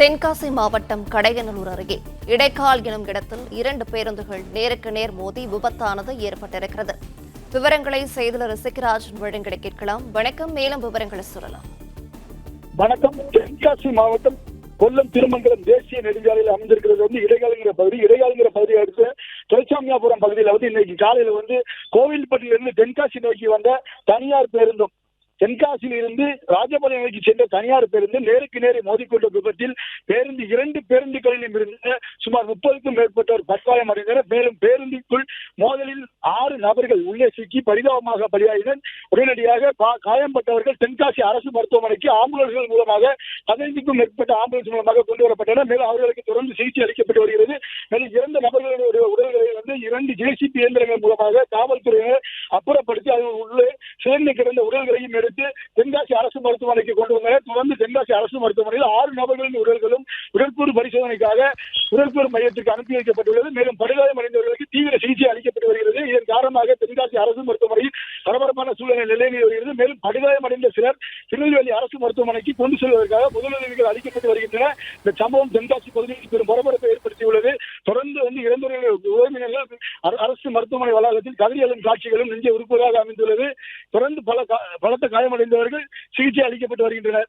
தென்காசி மாவட்டம் கடையனலூர் அருகே இடைக்கால் எனும் இடத்தில் இரண்டு பேருந்துகள் நேருக்கு நேர் மோதி விபத்தானது ஏற்பட்டிருக்கிறது. விவரங்களை செய்தியாளர் ரிசிகராஜன் வழங்கிட கேட்கலாம். வணக்கம் மேலும் விவரங்களை சொல்லலாம். வணக்கம். தென்காசி மாவட்டம் கொல்லம் திருமங்கலம் தேசிய நெடுஞ்சாலையில் அமைந்திருக்கிறது வந்து இடைக்காலங்கிற பகுதி. இடைக்காலங்கிற பகுதியை அடுத்து துரைசாமியாபுரம் பகுதியில் வந்து இன்னைக்கு காலையில வந்து கோவில்பட்டியிலிருந்து தென்காசி நோக்கி வந்த தனியார் பேருந்தும் தென்காசியில் இருந்து ராஜபாளையம் நோக்கி சென்ற தனியார் பேருந்து நேருக்கு நேரே மோதிக்கொண்ட விபத்தில் பேருந்து இரண்டு பேருந்துகளிலும் இருந்து சுமார் முப்பதுக்கும் மேற்பட்டோர் பட்காயம் அடைந்தனர். மேலும் பேருந்துக்குள் மோதலில் ஆறு நபர்கள் உள்ளே சிக்கி பரிதாபமாக பலியாயினர். உடனடியாக காயம்பட்டவர்கள் தென்காசி அரசு மருத்துவமனைக்கு ஆம்புலன்ஸ்கள் மூலமாக பதினைந்துக்கும் மேற்பட்ட ஆம்புலன்ஸ் மூலமாக கொண்டு வரப்பட்டனர். மேலும் அவர்களுக்கு தொடர்ந்து சிகிச்சை அளிக்கப்பட்டு வருகிறது. மேலும் இறந்த நபர்களுடைய உடல்களை வந்து இரண்டு ஜேசிபி இயந்திரங்கள் மூலமாக காவல்துறையினர் அப்புறப்படுத்தி அதன் உள்ளே சேர்ந்து கிடந்த உடல்களையும் எடுத்து தென்காசி அரசு மருத்துவமனைக்கு கொண்டு வந்தனர். தொடர்ந்து தென்காசி அரசு மருத்துவமனையில் ஆறு நபர்களின் உடல்களும் உடற்கூறு பரிசோதனைக்காக உடற்கூறு மையத்திற்கு அனுப்பி வைக்கப்பட்டுள்ளது. மேலும் படுகாயம் அடைந்தவர்களுக்கு தீவிர சிகிச்சை அளிக்கப்பட்டு வருகிறது. இதன் காரணமாக தென்காசி அரசு மருத்துவமனையில் பரபரப்பான சூழ்நிலை நிலைநிலை வருகிறது. மேலும் படுகாயம் அடைந்த சிலர் திருநெல்வேலி அரசு மருத்துவமனைக்கு கொண்டு செல்வதற்காக முதலுதவிகள் அளிக்கப்பட்டு வருகின்றன. இந்த சம்பவம் தென்காசி பகுதியில் பெரும் பரபரப்பை ஏற்படுத்தியுள்ளது. தொடர்ந்து வந்து இறந்தவர்கள் உறவினர்கள் அரசு மருத்துவமனை வளாகத்தில் கதிரியலும் காட்சிகளும் நெஞ்ச உறுப்புகளாக அமைந்துள்ளது. தொடர்ந்து பல பலத்த காயமடைந்தவர்கள் சிகிச்சை அளிக்கப்பட்டு வருகின்றனர்.